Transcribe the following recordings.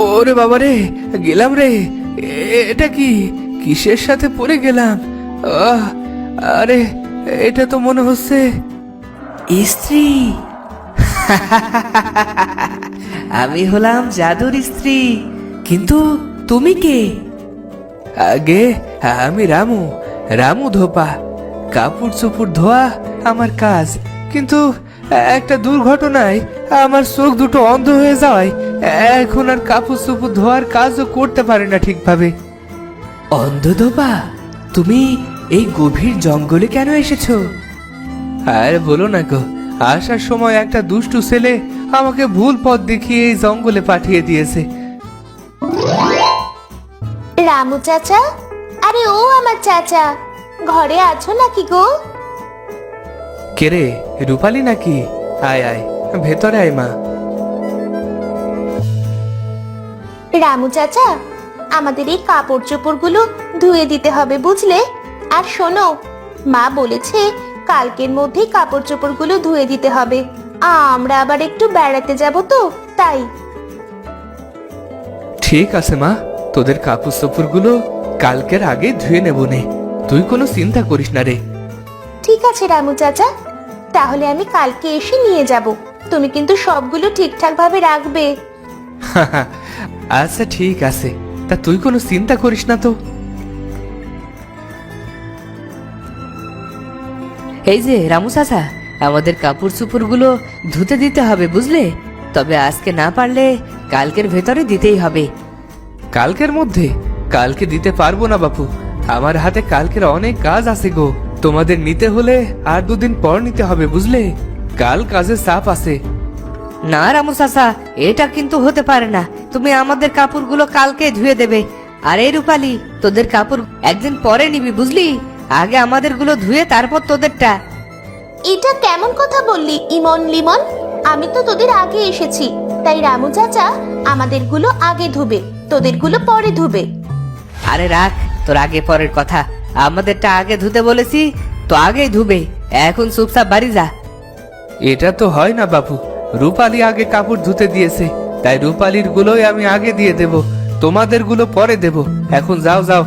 ওরে বাবা রে গেলাম রে। এটা কি? কিসের সাথে পড়ে গেলাম? আহ, আরে এটা তো মনে হচ্ছে স্ত্রী। আমি হলাম জাদুর স্ত্রী। কিন্তু তুমি কে? আগে আমি রামু রামু ধোপা। কাপড় চোপড় ধোয়া আমার কাজ। কিন্তু একটা দুর্ঘটনায় আমার চোখ দুটো অন্ধ হয়ে যাওয়ায় এখন আর কাপড় চোপড় ধোয়ার কাজও করতে পারে না ঠিকভাবে। অন্ধদোপা তুমি এই গভীর জঙ্গলে কেন এসেছ? আর বলো না গো আসার সময় একটা দুষ্টু ছেলে আমাকে ভুল পথ দেখিয়ে এই জঙ্গলে পাঠিয়ে দিয়েছে। রামু চাচা? আরে ও আমার চাচা। ঘরে আছো নাকি গো? কে রে রূপালি নাকি? আয় আয় ভেতরে আয় মা। রামু চাচা আমাদের এই কাপড় চোপড়গুলো ধুয়ে দিতে হবে বুঝলে? আর শোনো মা বলেছে কালকের মধ্যেই কাপড় চোপড়গুলো ধুয়ে দিতে হবে। আমরা আবার একটু বেড়াতে যাব তো তাই। ঠিক আছে মা তোদের কাপড় চোপড়গুলো কালকের আগে ধুয়ে নেব নে। তুই কোনো চিন্তা করিস না রে। ঠিক আছে রামু চাচা তাহলে আমি কালকে এসে নিয়ে যাব। তুমি কিন্তু সবগুলো ঠিকঠাক ভাবে রাখবে। আচ্ছা ঠিক আছে। তা তুই কোনো চিন্তা করিস না তো। এই যে রামু চাচা আমাদের কাপড় চুপুরগুলো ধুতে দিতে হবে বুঝলে? তবে আজকে না পারলে কালকের ভেতরে দিতেই হবে। কালকের মধ্যে? কালকে দিতে পারব না বাপু। আমার হাতে কালকের অনেক কাজ আছে গো। তোমাদের নিতে হলে আর দুদিন পর নিতে হবে বুঝলে? কাল কাজে চাপ আছে। না রামু চাচা এটা কিন্তু হতে পারে না। তুমি আমাদের কাপড়গুলো কালকে ধুয়ে দেবে। আর এই রূপালি তোদের কাপড় একদিন পরে নিবি বুঝলি? আগে আমাদেরগুলো ধুয়ে তারপর তোদেরটা। এটা কেমন কথা বললি ইমন লিমন? আমি তো তোদের আগে এসেছি। তাই রামু চাচা আমাদেরগুলো আগে ধুবে তোদেরগুলো পরে ধুবে। আরে রাখ তোর আগে পরের কথা। আমাদেরটা আগে ধুতে বলেছি তো আগেই ধুবে এখন চুপচাপ বাড়ি যা। এটা তো হয় না বাপু রূপালি আগে কাপড় ধুতে দিয়েছে তাই রূপালির গুলোই আমি আগে দিয়ে দেব তোমাদেরগুলো পরে দেব এখন যাও যাও।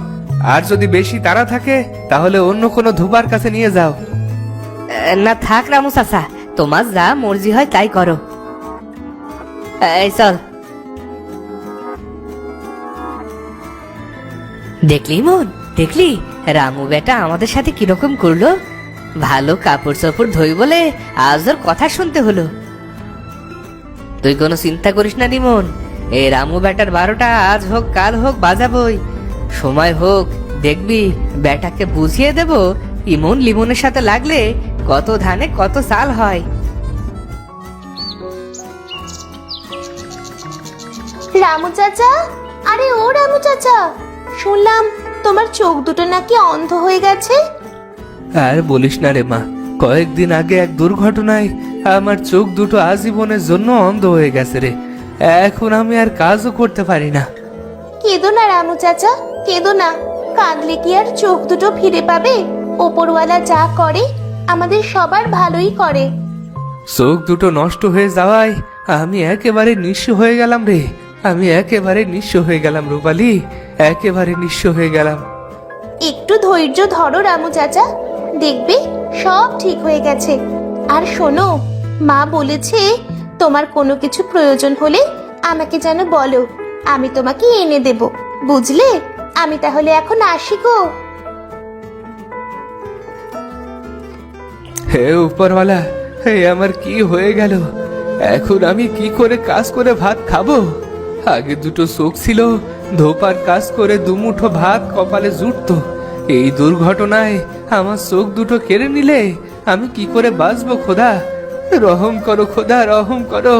আর যদি বেশি তাড়া থাকে তাহলে অন্য কোনো ধুবার কাছে নিয়ে যাও। না থাক রামু চাচা তোমার যা মর্জি হয় তাই করো। এই চল। দেখলি মন? দেখলি? রামু বেটা আমাদের সাথে কীরকম করল? ভালো কাপড় চোপড় ধুই বলে আজ ওর কথা শুনতে হলো। তুই কোনো চিন্তা করিস না, রিমন। এই রামু বেটার বারোটা আজ হোক, কাল হোক, বাজাবই। সময় হোক, দেখবি বেটাকে বুঝিয়ে দেব ইমন লিমনের সাথে লাগলে কত ধানে কত চাল হয়। রামু চাচা? আরে ও রামু চাচা। শুনলাম তোমার চোখ দুটো নাকি অন্ধ হয়ে গেছে? আর বলিস না রে মা কয়েকদিন আগে এক দুর্ঘটনায় আমার চোখ দুটো আজীবনের জন্য অন্ধ হয়ে গেছে রে। এখন আমি আর কাজও করতে পারি না। কেঁদো না রামু চাচা কেঁদো না। কাঁদলে কি আর চোখ দুটো ফিরে পাবে? ওপরওয়ালা যা করে আমাদের সবার ভালোই করে। চোখ দুটো নষ্ট হয়ে যাওয়ায় আমি একেবারে নিঃস্ব হয়ে গেলাম রে। আমি একেবারে নিঃস্ব হয়ে গেলাম রূপালি। একেবারে নিঃস্ব হয়ে গেলাম। একটু ধৈর্য ধরো রামু চাচা। দেখবে সব ঠিক হয়ে গেছে। আর শোনো মা বলেছে তোমার কোনো কিছু প্রয়োজন হলে আমাকে যেন বলো। আমি তোমাকে এনে দেব বুঝলে? আমি তাহলে এখন আসি গো। হে উপরওয়ালা হে আমার কি হয়ে গেল? এখন আমি কি করে কাজ করে ভাত খাব? আগে দুটো চোখ ছিল ধোপার কাজ করে দুমুঠো ভাত কপালে জুটতো। এই দুর্ঘটনায় আমার চোখ দুটো কেড়ে নিলে আমি কি করে বাঁচবো খোদা? রহম করো খোদা রহম করো।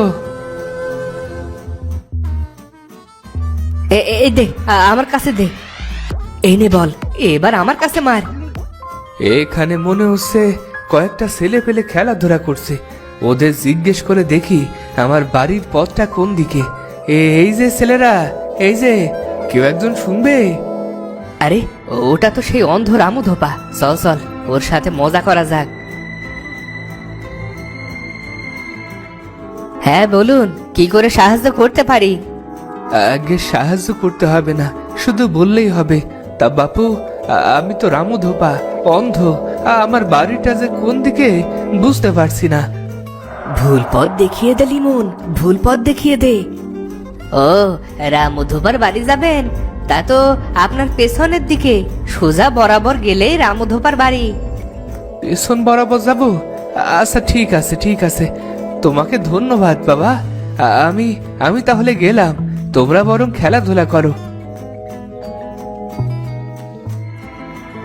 এই দে আমার কাছে দে। এই নে বল এবার আমার কাছে মার। এখানে মনে হচ্ছে কয়েকটা ছেলে পেলে খেলাধুলা করছে। ওদের জিজ্ঞেস করে দেখি আমার বাড়ির পথটা কোন দিকে। এই যে ছেলেরা এই যে কেউ একজন শুনবে? আরে ওটা তো সেই অন্ধ রামু ধোপা। চল চল ওর সাথে মজা করা যাক। হ্যাঁ বলুন কি করে সাহায্য করতে পারি? আগে সাহায্য করতে হবে না শুধু বললেই হবে। তা বাপু আমি তো রামু ধোপা অন্ধ। আমার বাড়িটা যে কোন দিকে বুঝতে পারছি না। ভুল পথ দেখিয়ে দে লিমন ভুল পথ দেখিয়ে দে। ও রামধোবার বাড়ি যাবেন? তা তো আপনার পেছনের দিকে সোজা বরাবর গেলেই রামধোপার বাড়ি। পেছন বরাবর যাব? আচ্ছা ঠিক আছে ঠিক আছে। তোমাকে ধন্যবাদ বাবা। আমি আমি তাহলে গেলাম। তোমরা বরং খেলাধুলা করো।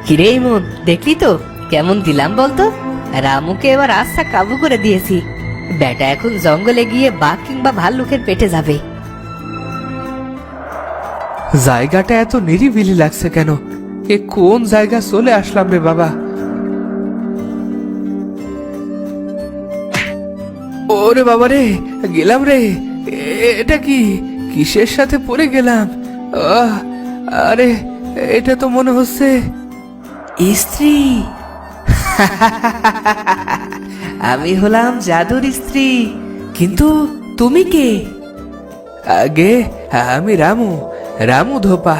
কিরে ইমন দেখলি তো? কেমন দিলাম বলতো? রামুকে এবার আস্থা কাবু করে দিয়েছি। বেটা এখন জঙ্গলে গিয়ে বাঘ কিংবা ভাল্লুকের পেটে যাবে। জায়গাটা এত নিরিবিলি লাগছে কেন? এ কোন জায়গা চলে আসলাম রে বাবা? ওরে বাবা রে গেলাম রে। এটা কি? কিসের সাথে পড়ে গেলাম? আহ, আরে এটা তো মনে হচ্ছে স্ত্রী। আমি হলাম জাদুর স্ত্রী। কিন্তু তুমি কে? আগে আমি রামু। রামু ধোপা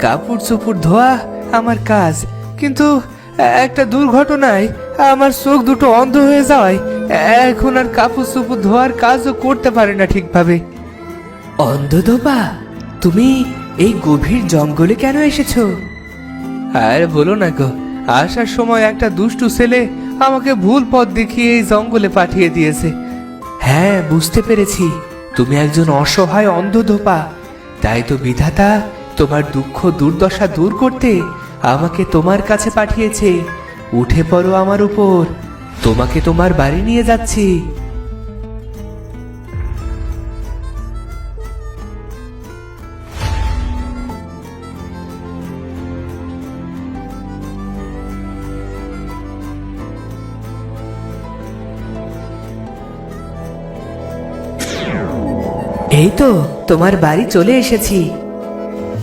কাপড় চোপড় ধোয়া আমার কাজ। কিন্তু একটা দুর্ঘটনায় আমার চোখ দুটো অন্ধ হয়ে যাওয়ায় এখন আর কাপড় চোপড় ধোয়ার কাজও করতে পারে না ঠিকভাবে। অন্ধধোপা তুমি এই গভীর জঙ্গলে কেন এসেছ? আর বলো না গো আসার সময় একটা দুষ্টু ছেলে আমাকে ভুল পথ দেখিয়ে এই জঙ্গলে পাঠিয়ে দিয়েছে। হ্যাঁ বুঝতে পেরেছি। তুমি একজন অসহায় অন্ধ ধোপা তাই তো বিধাতা, তোমার দুঃখ দুর্দশা দূর করতে আমাকে তোমার কাছে পাঠিয়েছে। উঠে পড়ো আমার উপর। তোমাকে তোমার বাড়ি নিয়ে যাচ্ছি। এই তো তোমার বাড়ি চলে এসেছি।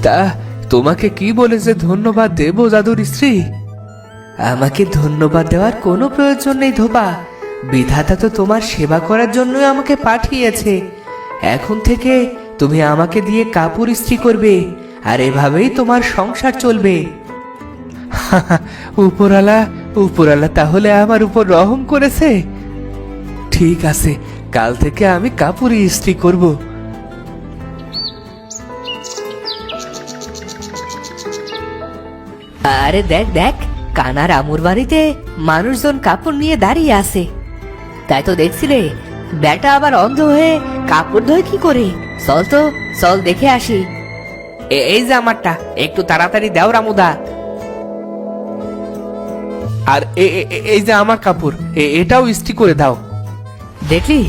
তা তোমাকে কি বলেছে ধন্যবাদ দেবো জাদুর স্ত্রী? আমাকে ধন্যবাদ দেওয়ার কোনো প্রয়োজন নেই ধোপা। বিধাতা তো তোমার সেবা করার জন্যই আমাকে পাঠিয়েছে। এখন থেকে তুমি আমাকে দিয়ে কাপড় ইস্ত্রি করবে আর এভাবেই তোমার সংসার চলবে। উপরালা উপরালা তাহলে আমার উপর রহম করেছে? ঠিক আছে কাল থেকে আমি কাপড় ইস্ত্রি করব। আরে দেখ দেখ কানার আমুর বাড়িতে মানুষজন কাপড় নিয়ে দাঁড়িয়ে আছে। তাই তো দেখছিলে বেটা আবার অন্ধ হয়ে কাপড় ধোয় কি করে? চল তো চল দেখে আসি। এই যে আমারটা একটু তাড়াতাড়ি দাও রামুদা। আর এই যে আমার কাপড় এটাও ইস্ত্রি করে দাও। দেখলি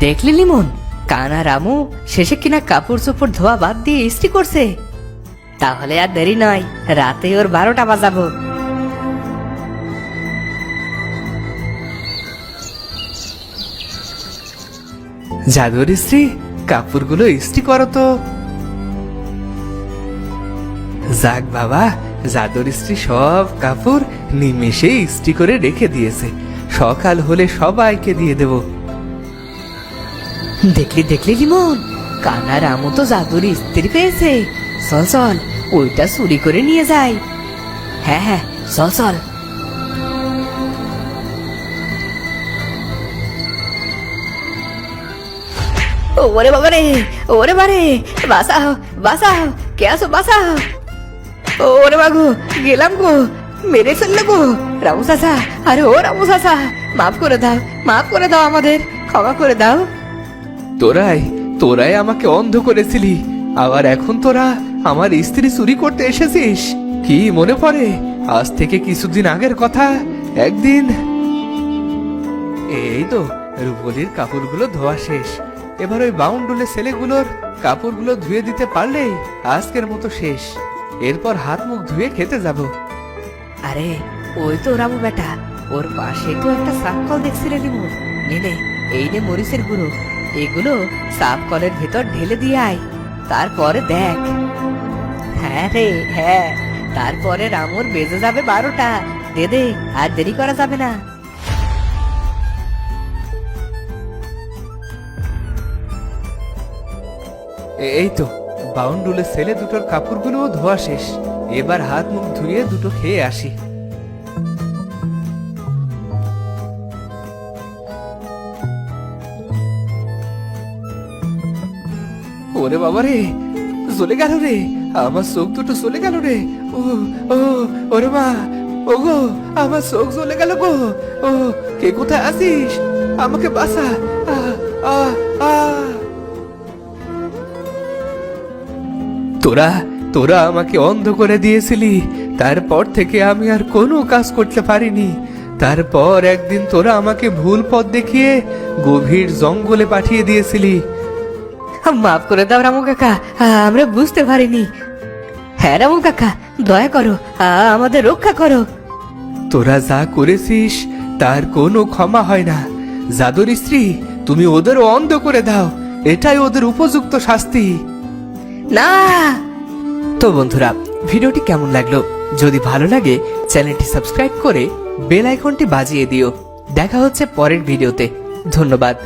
দেখলি লিমন? কানা রামু শেষে কিনা কাপড় চোপড় ধোয়া বাদ দিয়ে ইস্ত্রি করছে। তাহলে আর দেরি নয় রাতে ওর বারোটা বাজাবো। জাদুর স্ত্রী কাপড়গুলো ইস্ত্রি করো তো। যাক বাবা জাদুর স্ত্রী সব কাপড় নিমেষে ইস্ত্রি করে রেখে দিয়েছে। সকাল হলে সবাইকে দিয়ে দেব। দেখলি দেখলি লিমন কানার রামু তো জাদুর স্ত্রী পেয়েছে। চল চল ওইটা চুরি করে নিয়ে যাই হ্যাঁ হ্যাঁ চল চল ওরে বাবা রে, ওরে বারে বাসাও বাসাও কে আসো বাসাও ওরে বাগু গেলাম গো, মেরে ফেললে গো, রামু চাচা, আরে ও রামু চাচা, মাফ করে দাও, মাফ করে দাও আমাদের, ক্ষমা করে দাও। তোরাই তোরাই আমাকে অন্ধ করেছিলি, আবার এখন তোরা আমার স্ত্রী চুরি করতে এসেছিস? কি মনে পড়ে? আজ থেকে কিছুদিন আগের কথা। একদিন। এই তো, রূপলির কাপড়গুলো ধোয়া শেষ। এবার ওই বাউন্ডুলে ছেলেগুলোর কাপড়গুলো ধুয়ে দিতে পারলেই আজকের মতো শেষ। এরপর হাত মুখ ধুয়ে খেতে যাব। আরে, ওই তো রামু বেটা। ওর পাশে তো একটা সাপ কল দেখছি রে লিমু। নে নে, এই নে মরিচের গুঁড়ো। এগুলো সাপ কলের ভেতর ঢেলে দিয়ে আয়। তারপরে দেখ। হ্যাঁ রে হ্যাঁ। তারপরে রামুর বেজে যাবে বারোটা। দে দে, আর দেরি করা যাবে না। এই তো, বাউন্ডুলে ছেলে দুটোর কাপড়গুলোও ধোয়া শেষ। এবার হাত মুখ ধুয়ে দুটো খেয়ে আসি। ওরে বাবা রে চলে গেল রে। আমার চোখ দুটো চলে গেল রে। ও ও, ওরে মা। ও গো আমার চোখ চলে গেল গো। ও, কে কোথায় আছিস? আমাকে বাসা তোরা তোরা আমাকে অন্ধ করে দিয়েছিলি। তারপর থেকে আমি আর কোনো কাজ করতে পারিনি। তারপর একদিন তোরা আমাকে ভুল পথ দেখিয়ে গভীর জঙ্গলে পাঠিয়ে দিয়েছিলি। মাফ করে দাও রামু কাকা আমরা বুঝতে পারিনি। হ্যাঁ রামু কাকা দয়া করো আমাদের রক্ষা করো। তোরা যা করেছিস তার কোনো ক্ষমা হয় না। জাদুর স্ত্রী তুমি ওদের অন্ধ করে দাও। এটাই ওদের উপযুক্ত শাস্তি। না! তো বন্ধুরা ভিডিওটি কেমন লাগল? যদি ভালো লাগে চ্যানেলটি সাবস্ক্রাইব করে বেল আইকনটি বাজিয়ে দিও। দেখা হচ্ছে পরের ভিডিওতে। ধন্যবাদ।